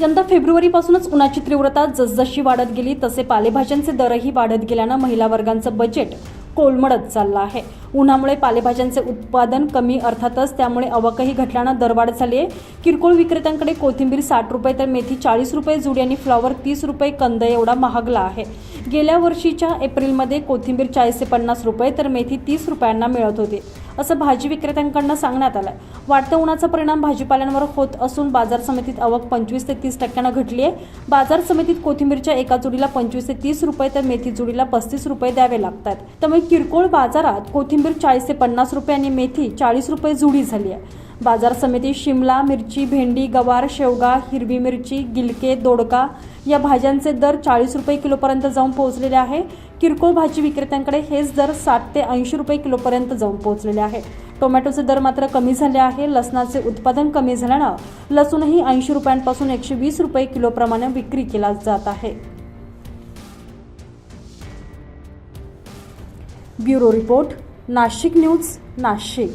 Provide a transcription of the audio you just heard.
यंदा फेब्रुवारीपासूनच उन्हाची तीव्रता जसजशी वाढत गेली तसे पालेभाज्यांचे दरही वाढत गेल्यानं महिला वर्गांचं बजेट कोलमडत चाललं आहे. उन्हामुळे पालेभाज्यांचे उत्पादन कमी अर्थातच त्यामुळे आवकही घटल्यानं दरवाढ झाली आहे किरकोळ विक्रेत्यांकडे कोथिंबीर साठ रुपये तर मेथी चाळीस रुपये जुडी आणि फ्लॉवर तीस रुपये कंद एवढा महागला आहे. गेल्या वर्षीच्या एप्रिलमध्ये कोथिंबीर चाळीस ते पन्नास रुपये तर मेथी तीस रुपयांना मिळत होती. असं भाजी विक्रेत्यांकडनं सांगण्यात आलं वाढत्या उन्हाचा परिणाम भाजीपाल्यांवर होत असून बाजार समितीत आवक पंचवीस ते तीस टक्क्यानं घटली आहे. बाजार समितीत कोथिंबीरच्या एका जोडीला पंचवीस ते तीस रुपये तर मेथी जोडीला पस्तीस रुपये द्यावे लागतात. त्यामुळे किरकोळ बाजारात कोथिंबीर चाळीस ते पन्नास रुपये आणि मेथी चाळीस रुपये जुडी झाली आहे. बाजार समिती शिमला मिरची भेंडी गवार शेवगा हिरवी मिरची गिलके दोडका या भाज्यांचे दर चाळीस रुपये किलोपर्यंत जाऊन पोहोचलेले आहे. किरकोळ भाजी विक्रेत्यांकडे हेच दर साठ ते ऐंशी रुपये किलोपर्यंत जाऊन पोहोचलेले आहे टोमॅटोचे दर मात्र कमी झाले आहे. लसणाचे उत्पादन कमी झाल्यानं लसूणही ऐंशी रुपयांपासून एकशे वीस रुपये किलोप्रमाणे विक्री केला जात आहे. Bureau report Nashik news Nashik.